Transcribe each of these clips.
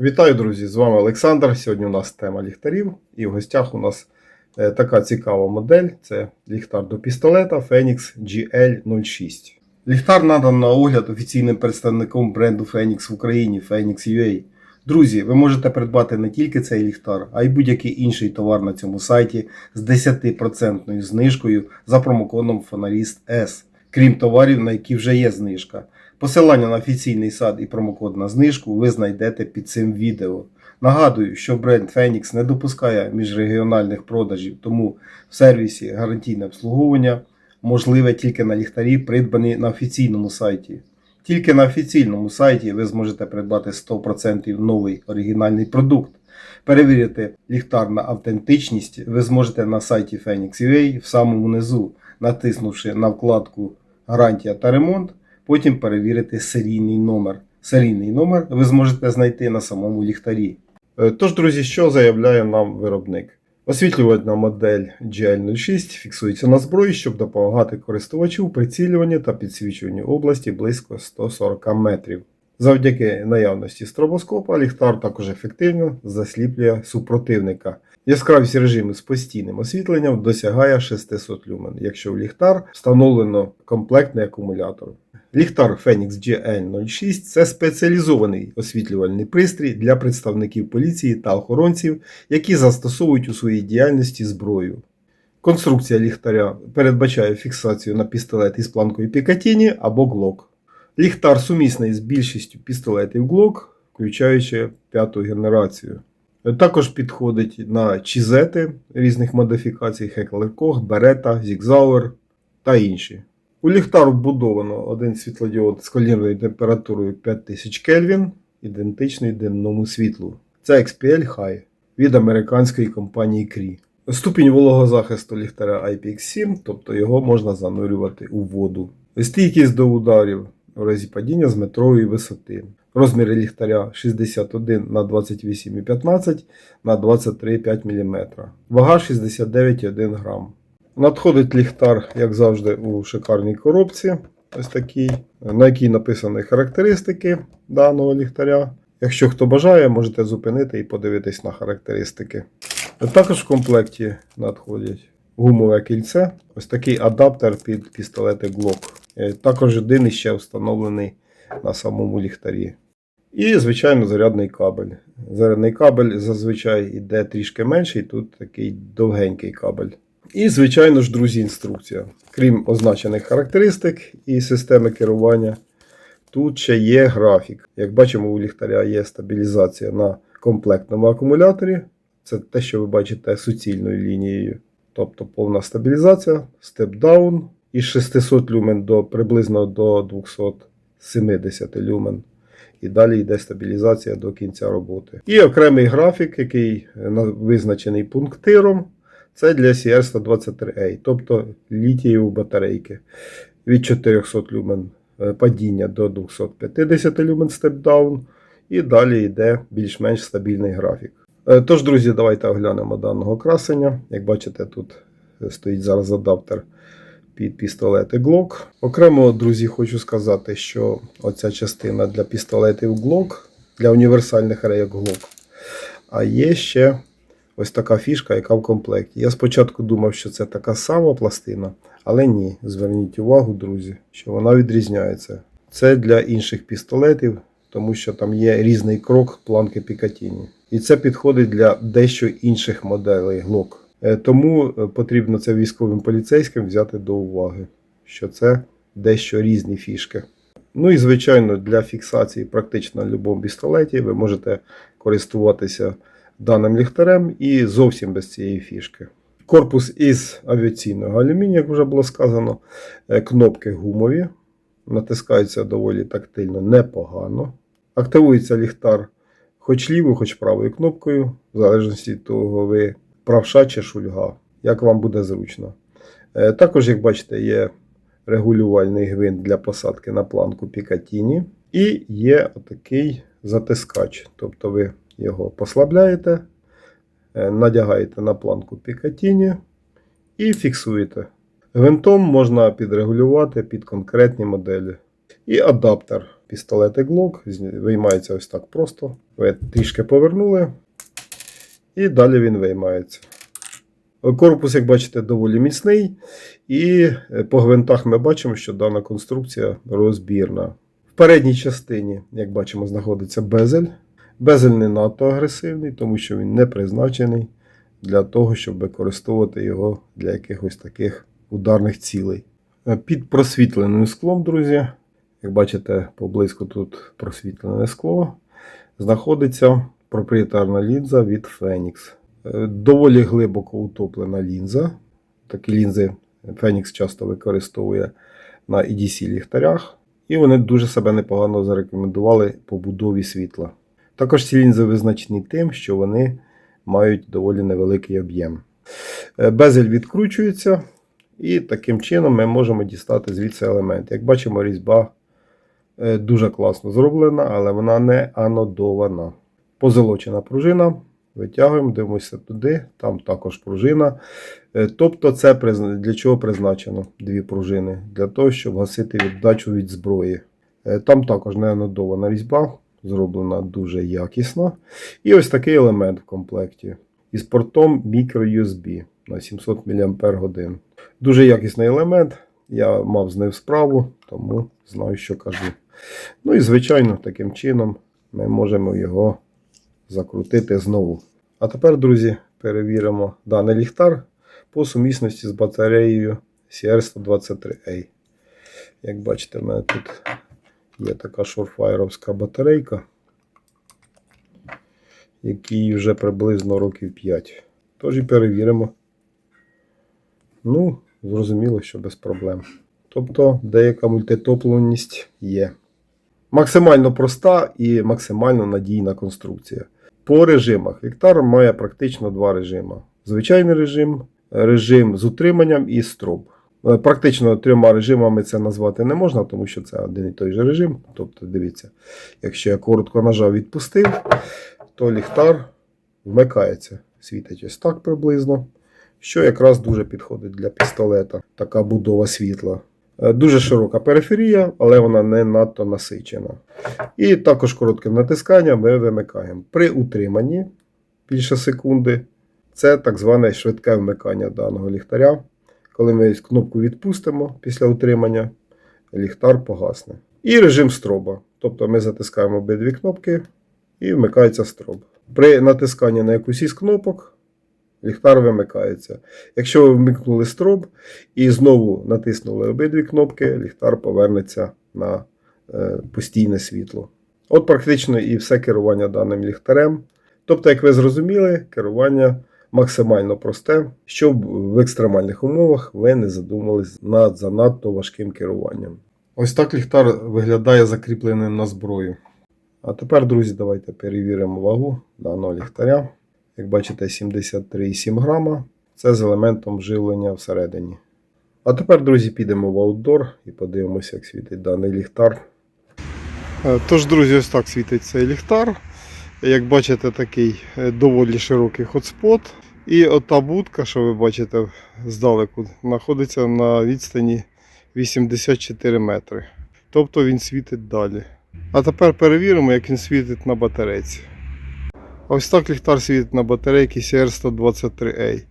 Вітаю, друзі! З вами Олександр. Сьогодні у нас тема ліхтарів, і в гостях у нас е, така цікава модель: це ліхтар до пістолета Phoenix GL06. Ліхтар надан на огляд офіційним представником бренду Phoenix в Україні Phoenix UA. Друзі, ви можете придбати не тільки цей ліхтар, а й будь-який інший товар на цьому сайті з 10% знижкою за промокодом Фоналіст S, крім товарів, на які вже є знижка. Посилання на офіційний сад і промокод на знижку ви знайдете під цим відео. Нагадую, що бренд Phoenix не допускає міжрегіональних продажів, тому в сервісі гарантійне обслуговування можливе тільки на ліхтарі, придбані на офіційному сайті. Тільки на офіційному сайті ви зможете придбати 100% новий оригінальний продукт. Перевірити ліхтар на автентичність ви зможете на сайті Phoenix.ua в самому низу, натиснувши на вкладку Гарантія та ремонт. Потім перевірити серійний номер. Серійний номер ви зможете знайти на самому ліхтарі. Е, Тож, друзі, що заявляє нам виробник? Освітлювальна модель GL06 фіксується на зброї, щоб допомагати користувачу у прицілюванні та підсвічуванні області близько 140 метрів. Завдяки наявності стробоскопа ліхтар також ефективно засліплює супротивника. Яскравість режиму з постійним освітленням досягає 600 люмен, якщо в ліхтар встановлено комплектний акумулятор. Ліхтар Phoenix GL06 це спеціалізований освітлювальний пристрій для представників поліції та охоронців, які застосовують у своїй діяльності зброю. Конструкція ліхтаря передбачає фіксацію на пістолет із планкою Picatinny або Glock. Ліхтар сумісний з більшістю пістолетів Glock, включаючи п'яту генерацію. Також підходить на чізети різних модифікацій Koch, Beretta, Zigzauer та інші. У ліхтар вбудовано один світлодіод з колірною температурою 5000 Кельвін, ідентичний денному світлу. Це XPL High від американської компанії Cree. Ступінь вологозахисту ліхтаря IPX7, тобто його можна занурювати у воду. Стійкість до ударів у разі падіння з метрової висоти. Розміри ліхтаря 61 на 28,15 на 23,5 мм. Вага 69,1 грам. Надходить ліхтар, як завжди, у шикарній коробці, ось такій, на якій написані характеристики даного ліхтаря. Якщо хто бажає, можете зупинити і подивитись на характеристики. Також в комплекті надходять гумове кільце, ось такий адаптер під пістолети Glock. Е, Також один іще встановлений на самому ліхтарі. І, звичайно, зарядний кабель. Зарядний кабель зазвичай йде трішки менший, тут такий довгенький кабель. І, звичайно ж, друзі, інструкція. Крім означених характеристик і системи керування, тут ще є графік. Як бачимо, у ліхтаря є стабілізація на комплектному акумуляторі. Це те, що ви бачите суцільною лінією. Тобто повна стабілізація, степ-даун із 600 люмен до приблизно до 270 люмен. І далі йде стабілізація до кінця роботи. І окремий графік, який е, визначений пунктиром, це для CR123A, тобто літієві батарейки від 400 люмен е, падіння до 250 люмен степ-даун. І далі йде більш-менш стабільний графік. Е, Тож, друзі, давайте оглянемо даного красення. Як бачите, тут стоїть зараз адаптер під пістолети Glock. Окремо, друзі, хочу сказати, що оця частина для пістолетів Glock, для універсальних рейок Glock. А є ще ось така фішка, яка в комплекті. Я спочатку думав, що це така сама пластина, але ні. Зверніть увагу, друзі, що вона відрізняється. Це для інших пістолетів, тому що там є різний крок планки Picatinny. І це підходить для дещо інших моделей Glock. Е, Тому е, потрібно це військовим поліцейським взяти до уваги, що це дещо різні фішки. Ну і звичайно, для фіксації практично на будь-якому пістолеті ви можете користуватися даним ліхтарем і зовсім без цієї фішки. Корпус із авіаційного алюмінію, як вже було сказано, Е, кнопки гумові, натискаються доволі тактильно непогано. Активується ліхтар хоч лівою, хоч правою кнопкою, в залежності від того, ви правша чи шульга, як вам буде зручно. Е, Також, як бачите, є регулювальний гвинт для посадки на планку Picatinny. І є отакий затискач. Тобто ви його послабляєте, е, надягаєте на планку Picatinny і фіксуєте. Гвинтом можна підрегулювати під конкретні моделі. І адаптер пістолет Glock, виймається ось так просто. Ви трішки повернули, і далі він виймається. Корпус, як бачите, доволі міцний, і е, по гвинтах ми бачимо, що дана конструкція розбірна. В передній частині, як бачимо, знаходиться безель. Безель не надто агресивний, тому що він не призначений для того, щоб використовувати його для якихось таких ударних цілей. Е, Під просвітленим склом, друзі, як бачите, поблизько тут просвітлене скло, знаходиться проприєтарна лінза від Phoenix. Е, Доволі глибоко утоплена лінза. Такі лінзи Phoenix часто використовує на EDC ліхтарях. І вони дуже себе непогано зарекомендували по будові світла. Також ці лінзи визначені тим, що вони мають доволі невеликий об'єм. Е, Безель відкручується, і таким чином ми можемо дістати звідси елемент. Як бачимо, різьба е, дуже класно зроблена, але вона не анодована. Позолочена пружина. Витягуємо, дивимося туди, там також пружина. Е, Тобто, це для чого призначено дві пружини? Для того, щоб гасити віддачу від зброї. Е, Там також не анодована різьба, зроблена дуже якісно. І ось такий елемент в комплекті із портом microUSB на 700 мАч. Дуже якісний елемент. Я мав з ним справу, тому знаю, що кажу. Ну і звичайно, таким чином ми можемо його закрутити знову. А тепер, друзі, перевіримо даний ліхтар по сумісності з батареєю CR123A. Як бачите, в мене тут є така шорфайровська батарейка, якій вже приблизно років 5. Тож і перевіримо. Ну, зрозуміло, що без проблем. Тобто деяка мультитопленість є. Максимально проста і максимально надійна конструкція. По режимах ліхтар має практично два режими: звичайний режим, режим з утриманням і строб. Е, Практично трьома режимами це назвати не можна, тому що це один і той же режим. Тобто, дивіться, якщо я коротко нажав відпустив, то ліхтар вмикається. Світить ось так приблизно, що якраз дуже підходить для пістолета. Така будова світла. Е, Дуже широка периферія, але вона не надто насичена. І також коротким натисканням ми вимикаємо. При утриманні більше секунди. Це так зване швидке вмикання даного ліхтаря. Коли ми кнопку відпустимо після утримання, ліхтар погасне. І режим строба. Тобто ми затискаємо обидві кнопки і вмикається строб. При натисканні на якусь із кнопок ліхтар вимикається. Якщо ви вмикнули строб і знову натиснули обидві кнопки, ліхтар повернеться на е, постійне світло. От практично і все керування даним ліхтарем. Тобто, як ви зрозуміли, керування максимально просте, щоб в екстремальних умовах ви не задумались над занадто важким керуванням. Ось так ліхтар виглядає закріпленим на зброю. А тепер, друзі, давайте перевіримо вагу даного ліхтаря. Як бачите, 73,7 грама. Це з елементом живлення всередині. А тепер, друзі, підемо в аутдор і подивимося, як світить даний ліхтар. Е, Тож, друзі, ось так світить цей ліхтар. Як бачите, такий е, доволі широкий хотспот. І ота будка, що ви бачите здалеку, знаходиться на відстані 84 метри. Тобто він світить далі. А тепер перевіримо, як він світить на батарейці. Ось так ліхтар світить на батарейці CR123A.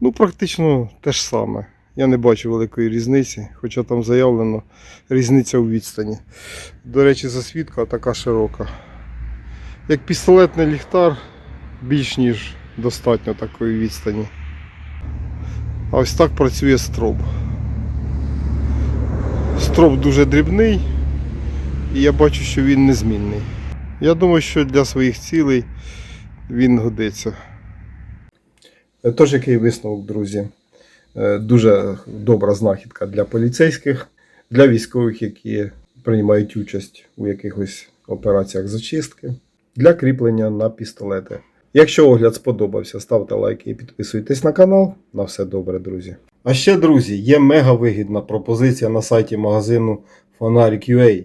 Ну, практично те ж саме. Я не бачу великої різниці, хоча там заявлено різниця у відстані. До речі, засвітка така широка. Як пістолетний ліхтар, більш ніж достатньо такої відстані. А ось так працює строб. Строб дуже дрібний, і я бачу, що він незмінний. Я думаю, що для своїх цілей він годиться. Тож, який висновок, друзі? Е, Дуже добра знахідка для поліцейських, для військових, які приймають участь у якихось операціях зачистки, для кріплення на пістолети. Якщо огляд сподобався, ставте лайки і підписуйтесь на канал. На все добре, друзі. А ще, друзі, є мега вигідна пропозиція на сайті магазину Фонарик.ua.